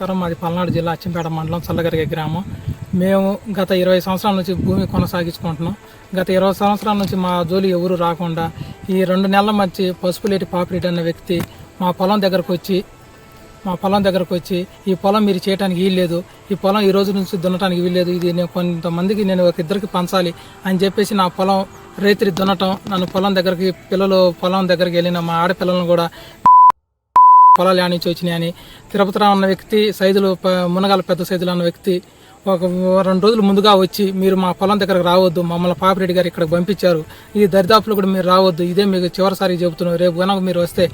నమస్కారం. మాది పల్నాడు జిల్లా అచ్చంపేట మండలం చల్లగరిగే గ్రామం. మేము గత ఇరవై సంవత్సరాల నుంచి భూమి కొనసాగించుకుంటున్నాం. గత ఇరవై సంవత్సరాల నుంచి మా జోలి ఎవరు రాకుండా ఈ రెండు నెలల మధ్య పసుపులేటి పాపిరెడ్డి అన్న వ్యక్తి మా పొలం దగ్గరకు వచ్చి మా పొలం దగ్గరకు వచ్చి ఈ పొలం మీరు చేయడానికి వీల్లేదు ఈ పొలం ఈ రోజు నుంచి దున్నటానికి వీల్లేదు ఇది నేను కొంతమందికి నేను ఒక ఇద్దరికి పంచాలి అని చెప్పేసి నా పొలం రైతులు దున్నటం నన్ను పొలం దగ్గరికి పిల్లలు పొలం దగ్గరికి వెళ్ళిన మా ఆడపిల్లలను కూడా పొలాలు యాడ్ నుంచి వచ్చినాయని తిరుపతిరావు అన్న వ్యక్తి సైజులు మునగాల పెద్ద సైజులు అన్న వ్యక్తి ఒక రెండు రోజులు ముందుగా వచ్చి మీరు మా పొలం దగ్గరకు రావద్దు మమ్మల్ని పాపిరెడ్డి గారు ఇక్కడికి పంపించారు. ఈ దరిదాపులు కూడా మీరు రావద్దు. ఇదే మీకు చివరిసారి చెబుతున్నాం రేపు కనుక మీరు వస్తే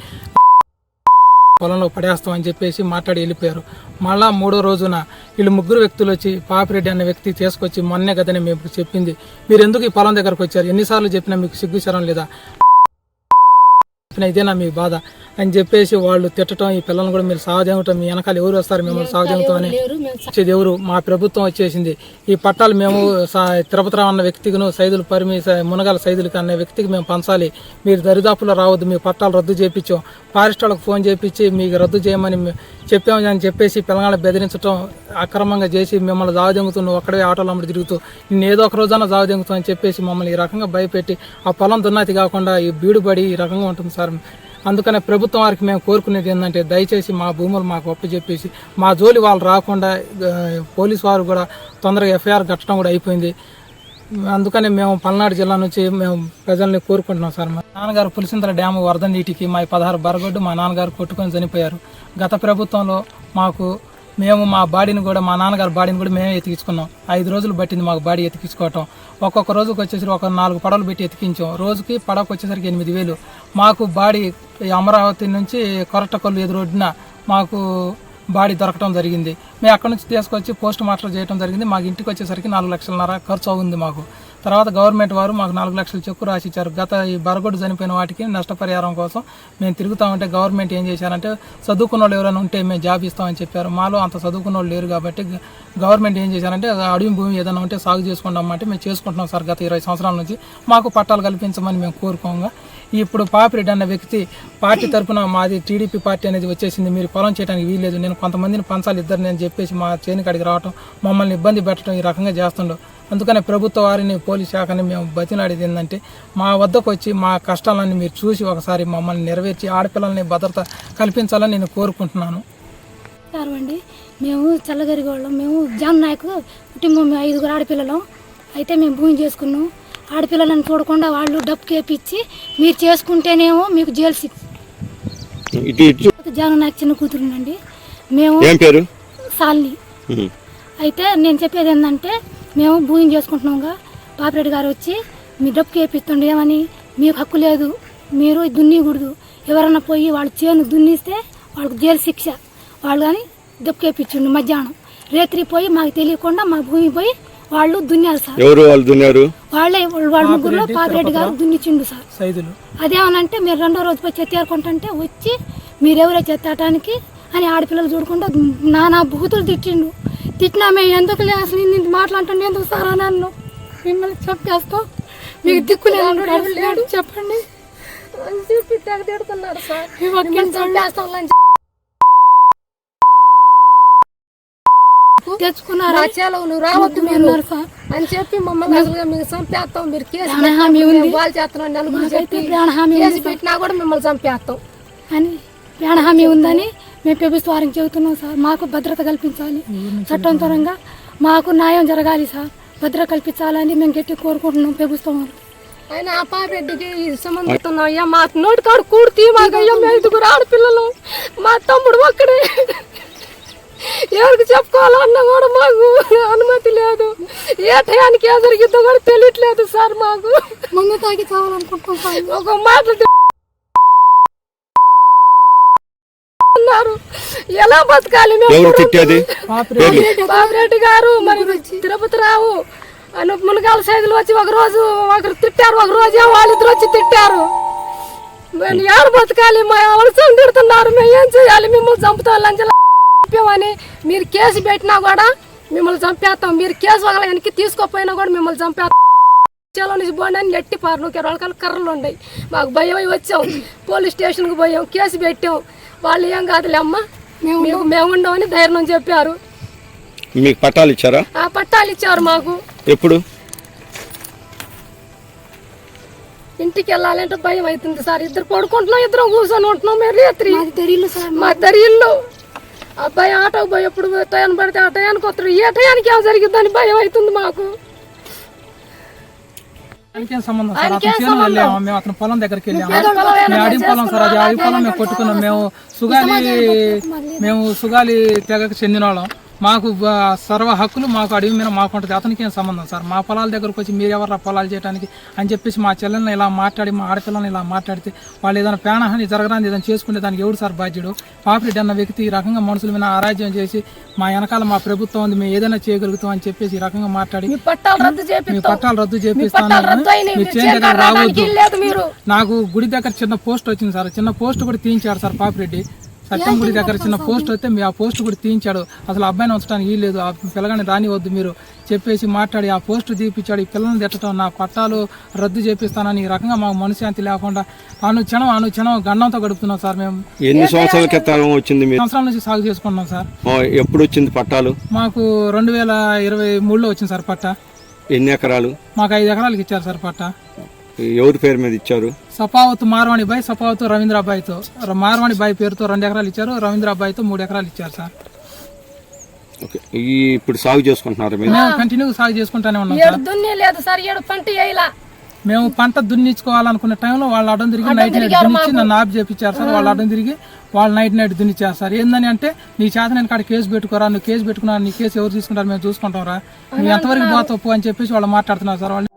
పొలంలో పడేస్తాం అని చెప్పేసి మాట్లాడి వెళ్ళిపోయారు. మళ్ళా మూడో రోజున వీళ్ళు ముగ్గురు వ్యక్తులు వచ్చి పాపిరెడ్డి అనే వ్యక్తి తీసుకొచ్చి మొన్నే కదని మేము చెప్పింది. మీరు ఎందుకు ఈ పొలం దగ్గరకు వచ్చారు? ఎన్నిసార్లు చెప్పినా మీకు సిగ్గుచరం లేదా? చెప్పినా ఇదేనా మీ బాధ? అని చెప్పేసి వాళ్ళు తిట్టడం ఈ పిల్లల్ని కూడా మీరు సాగదేమటం మీ వెనకాల ఎవరు వస్తారు మిమ్మల్ని సాగదేమటం అని వచ్చేది ఎవరు? మా ప్రభుత్వం వచ్చేసింది. ఈ పట్టాలు మేము తిరుపతిరావు అన్న వ్యక్తికిను సైదులు పరిమి మునగాల సైదులకి అనే వ్యక్తికి మేము పంచాలి. మీరు దరిదాపులో రావద్దు మీ పట్టాలు రద్దు చేయించాం. ఫారెస్ట్ వాళ్ళకి ఫోన్ చేయించి మీకు రద్దు చేయమని మే- చెప్పామని అని చెప్పేసి పిల్లగాళ్ళని బెదిరించడం అక్రమంగా చేసి మిమ్మల్ని జావదెంగుతూ నువ్వు అక్కడే ఆటోలు అమ్మడి తిరుగుతూ నేను ఏదో ఒక రోజైనా జావదెంగుతావు అని చెప్పేసి మమ్మల్ని ఈ రకంగా భయపెట్టి ఆ పొలం దున్నతి కాకుండా ఈ బీడుబడి ఈ రకంగా ఉంటుంది సార్. అందుకనే ప్రభుత్వం వారికి మేము కోరుకునేది ఏంటంటే దయచేసి మా భూములు మాకు అప్పచెప్పేసి మా జోలి వాళ్ళు రాకుండా పోలీస్ వారు కూడా తొందరగా ఎఫ్ఐఆర్ కట్టడం కూడా అయిపోయింది. అందుకనే మేము పల్నాడు జిల్లా నుంచి మేము ప్రజల్ని కోరుకుంటున్నాం సార్. మా నాన్నగారు పులిసింతల డ్యాము వరద నీటికి మా పదహారు బరగొడ్డు మా నాన్నగారు కొట్టుకొని చనిపోయారు. గత ప్రభుత్వంలో మాకు మేము మా బాడీని కూడా మా నాన్నగారి బాడీని కూడా మేమే ఎతికించుకున్నాం. ఐదు రోజులు పట్టింది మాకు బాడీ ఎతికించుకోవటం. ఒక్కొక్క రోజుకి వచ్చేసరికి ఒక నాలుగు పడవలు పెట్టి ఎతికించాం. రోజుకి పడవకు వచ్చేసరికి ఎనిమిది వేలు. మాకు బాడీ ఈ అమరావతి నుంచి కొరటకొల్లు ఎదురొడ్డిన మాకు బాడీ దొరకడం జరిగింది. మేము అక్కడ నుంచి తీసుకొచ్చి పోస్ట్ మార్టం చేయడం జరిగింది. మాకు ఇంటికి వచ్చేసరికి నాలుగు లక్షలన్నర ఖర్చు అవుతుంది మాకు. తర్వాత గవర్నమెంట్ వారు మాకు నాలుగు లక్షల చెక్కు రాసి ఇచ్చారు గత ఈ బరగొడ్డు చనిపోయిన వాటికి నష్టపరిహారం కోసం మేము తిరుగుతా ఉంటే గవర్నమెంట్ ఏం చేశారంటే చదువుకున్న వాళ్ళు ఎవరైనా ఉంటే మేము జాబ్ ఇస్తామని చెప్పారు. మాలో అంత చదువుకున్న వాళ్ళు లేరు కాబట్టి గవర్నమెంట్ ఏం చేశారంటే అడవి భూమి ఏదైనా ఉంటే సాగు చేసుకుంటామంటే మేము చేసుకుంటున్నాం సార్ గత ఇరవై సంవత్సరాల నుంచి. మాకు పట్టాలు కల్పించమని మేము కోరుకోగా. ఇప్పుడు పాపిరెడ్డి అన్న వ్యక్తి పార్టీ తరపున మాది టీడీపీ పార్టీ అనేది వచ్చేసింది. మీరు పొలం చేయడానికి వీల్లేదు. నేను కొంతమందిని పంచాలి ఇద్దరు నేను చెప్పేసి మా చేను కాడికి రావటం మమ్మల్ని ఇబ్బంది పెట్టడం ఈ రకంగా చేస్తుండవు అందుకనే ప్రభుత్వ వారిని పోలీస్ శాఖని మేము బతినాడేది ఏంటంటే మా వద్దకు వచ్చి మా కష్టాలన్నీ మీరు చూసి ఒకసారి మమ్మల్ని నెరవేర్చి ఆడపిల్లల్ని భద్రత కల్పించాలని నేను కోరుకుంటున్నాను. నమస్కారం అండి. మేము చల్లగరిగోళ్ళం. మేము జాన్ నాయకు కుటుంబం ఐదుగురు ఆడపిల్లలం. అయితే మేము భూమి చేసుకున్నాం. ఆడపిల్లలను చూడకుండా వాళ్ళు డబ్బు కేపిచ్చి మీరు చేసుకుంటేనేమో మీకు జైలు శిక్ష. జాన్ నాయకు చిన్న కూతురునండి. మేము పేరు? సాల్ని. అయితే నేను చెప్పేది ఏంటంటే మేము భూమి చేసుకుంటున్నాంగా. పాపిరెడ్డి గారు వచ్చి మీ డబ్బు కేపిస్తుండే ఏమని? మీకు హక్కు లేదు. మీరు దున్నికూడదు ఎవరన్నా పోయి వాళ్ళ చేను దున్నిస్తే వాళ్ళకి జైలు శిక్ష. వాళ్ళు కానీ డబ్బు కేపించిండు మధ్యాహ్నం. రేత్రి పోయి మాకు తెలియకుండా మా భూమి పోయి వాళ్ళు దున్నారు సార్. ఎవరు వాళ్ళు దున్నారు వాళ్ళే వాళ్ళ ముగ్గురులో పాపిరెడ్డి గారు దున్నిచిండు సార్. సైదులు. అదేమనంటే మీరు రెండో రోజు పోయి చెత్తేరుకుంటుంటే వచ్చి మీరెవరో చెత్తటానికి అని ఆడపిల్లలు చూడకుండా నానా బూతులు తిట్టిండు. తిట్టినా మేము ఎందుకు లే అసలు ఇన్ని మాట్లాడుతుండే ఎందుకు సారా నన్ను మిమ్మల్ని చెప్పేస్తాం. మీకు దిక్కు చెప్పండి. అని చెప్పి తెగ తిడుతున్నాడు సార్ మేము ఒక్కరిని చంపేస్తాం అని తెచ్చుకున్నారా? నువ్వు రావద్దు మీరు. అని చెప్పి మమ్మల్ని అసలు మీకు చంపేస్తాం మీరు కేసు బాల్ చేస్తున్నాం నలుగురు చెప్పి కేసు. పెట్టినా కూడా మిమ్మల్ని చంపేస్తాం. అని ప్రాణహామీ ఉందని మేము ప్రభుత్వ వారికి చెబుతున్నాం సార్. మాకు భద్రత కల్పించాలి. చట్టంతరంగా మాకు న్యాయం జరగాలి సార్. భద్రత కల్పించాలని మేము గట్టి కోరుకుంటున్నాం ప్రభుత్వం వారు. ఆయన అపారెడ్డికి సంబంధిస్తున్నాం అయ్యా మా నోటి కాడు కూడితే మాకు అయ్యా మేము ఆడపిల్లలు. మా తమ్ముడు ఒక్కడే. ఎవరికి చెప్పుకోవాలన్నా కూడా మాకు అనుమతి లేదు. ఏ టయానికి ఏ జరిగిద్దో కూడా తెలియట్లేదు సార్ మాకు. మందు తాగి చావాలనుకుంటున్నాం ఒక మాట అన్నారు. ఎలా బతకాలి బాబిరెడ్డి గారు మరి తిరుపతి రావు అని మునగాల సైజులు వచ్చి ఒక రోజు ఒకరు తిట్టారు ఒక రోజు ఏమో వాళ్ళిద్దరు వచ్చి తిట్టారు. మేము ఎవరు బతకాలి? మా అవసరం తిడుతున్నారు మేము ఏం చేయాలి? మిమ్మల్ని చంపుతాం లంచం చెప్పామని మీరు కేసు పెట్టినా కూడా మిమ్మల్ని చంపేస్తాం. మీరు కేసు ఒకవేళ వెనక్కి తీసుకోపోయినా కూడా మిమ్మల్ని చంపేస్తాం. చేలో నుంచి పోండి అని నెట్టి పారు నువ్వు వాళ్ళకాల కర్రలు ఉన్నాయి. మాకు భయం అయి వచ్చాం. పోలీస్ స్టేషన్కి పోయాం. కేసు పెట్టాం. వాళ్ళు ఏం కాదులే అమ్మ. మీకు మేము ఉండమని ధైర్యం చెప్పారు. మీకు పట్టాలు ఇచ్చారా? ఆ పట్టాలు ఇచ్చారు మాకు. ఎప్పుడు? ఇంటికి వెళ్ళాలంటే భయం అవుతుంది సార్. ఇద్దరు పడుకుంటున్నాం ఇద్దరం కూర్చొని ఉంటున్నాం. మేము రాత్రి మా ఇద్దరు ఇల్లు అబ్బాయి ఆటో పోయి ఎప్పుడు టైం పడితే ఆ టయానికి వస్తారు ఏ టయానికి ఏం జరిగిద్దని భయం అవుతుంది మాకు. ఆయనకేం సంబంధం సార్? అతను చేను వెళ్ళాము మేము అతను పొలం దగ్గరికి వెళ్ళాము? మేము అడిగి పొలం సార్ అది అడిగి పొలం మేము కొట్టుకున్నాం. మేము సుగాలి మేము సుగాలి తెగకు చెందిన వాళ్ళం మాకు సర్వ హక్కులు మాకు అడవి మీద మాకు ఉంటుంది. అతనికి ఏం సంబంధం సార్? మా పొలాల దగ్గరకు వచ్చి మీరు ఎవరు పొలాలు చేయడానికి అని చెప్పేసి మా చెల్లెల్ని ఇలా మాట్లాడి మా ఆడపిల్లని ఇలా మాట్లాడితే వాళ్ళు ఏదైనా ప్రాణహాని జరగడానికి ఏదైనా చేసుకుంటే దానికి ఎవడు సార్ బాధ్యుడు? పాపిరెడ్డి అన్న వ్యక్తి ఈ రకంగా మనుషుల మీద ఆరాధ్యం చేసి మా వెనకాల మా ప్రభుత్వం ఉంది మేము ఏదైనా చేయగలుగుతాం అని చెప్పేసి ఈ రకంగా మాట్లాడి మీ పట్టాలు రద్దు చేపిస్తాను మీరు రావద్దు. నాకు గుడి దగ్గర చిన్న పోస్ట్ వచ్చింది సార్. చిన్న పోస్ట్ కూడా తీయించాడు సార్ పాపిరెడ్డి. సత్యం గుడి దగ్గర చిన్న పోస్ట్ వస్తే మీ ఆ పోస్ట్ కూడా తీయించాడు. అసలు అబ్బాయిని ఉంచడానికి ఈ లేదు. ఆ పిల్లగాని రానివద్దు మీరు. చెప్పేసి మాట్లాడి ఆ పోస్ట్ తీపిచ్చాడు. ఈ పిల్లల్ని తిట్టడం నా పట్టాలు రద్దు చేపిస్తానని ఈ రకంగా మాకు మనశ్శాంతి లేకుండా అనుక్షణం అనుక్షణం గండంతో గడుపుతున్నాం సార్ మేము. ఎన్ని సంవత్సరాల క్రితం వచ్చింది మీరు? సంవత్సరాల నుంచి సాగు చేసుకుంటున్నాం సార్? ఎప్పుడు వచ్చింది పట్టాలు? మాకు రెండు వేల ఇరవై మూడులో వచ్చింది సార్ పట్ట. ఎన్ని ఎకరాలు? మాకు ఐదు ఎకరాలకి ఇచ్చారు సార్ పట్ట. ఎవరి పేరు మీద ఇచ్చారు? సపావత్ మార్వాణి బాయ్ సపావత్ రవీంద్ర అబ్బాయితో మార్వాణి బాయ్ పేరుతో రెండు ఎకరాలు ఇచ్చారు రవీంద్ర అబ్బాయితో మూడు ఎకరాలు ఇచ్చారు సార్. ఓకే. ఈ ఇప్పుడు సాగు చేసుకుంటున్నారు మీరు? మేము కంటిన్యూ సాగు చేసుకుంటానే ఉన్నాం ఏడు సార్. దున్నే లేదు సార్ ఏడు పంట వేయలా. మేము పంట దున్నించుకోవాలనుకునే టైంలో వాళ్ళు అడ్డం తిరిగి నైట్ నైట్ దున్నిచ్చి నన్ను ఆఫ్ చేపించారు సార్. వాళ్ళు అడ్డం తిరిగి వాళ్ళు నైట్ నైట్ దున్నిచ్చారు సార్. ఏందని అంటే నీ చేత నేను కాడ కేసు పెట్టుకోరా నువ్వు కేసు పెట్టుకున్నా నీ కేసు ఎవరు తీసుకుంటారు మేము చూసుకుంటాం రా. నువ్వు ఎంతవరకు పోతా తప్పు అని చెప్పేసి వాళ్ళు మాట్లాడుతున్నారు సార్. వాళ్ళు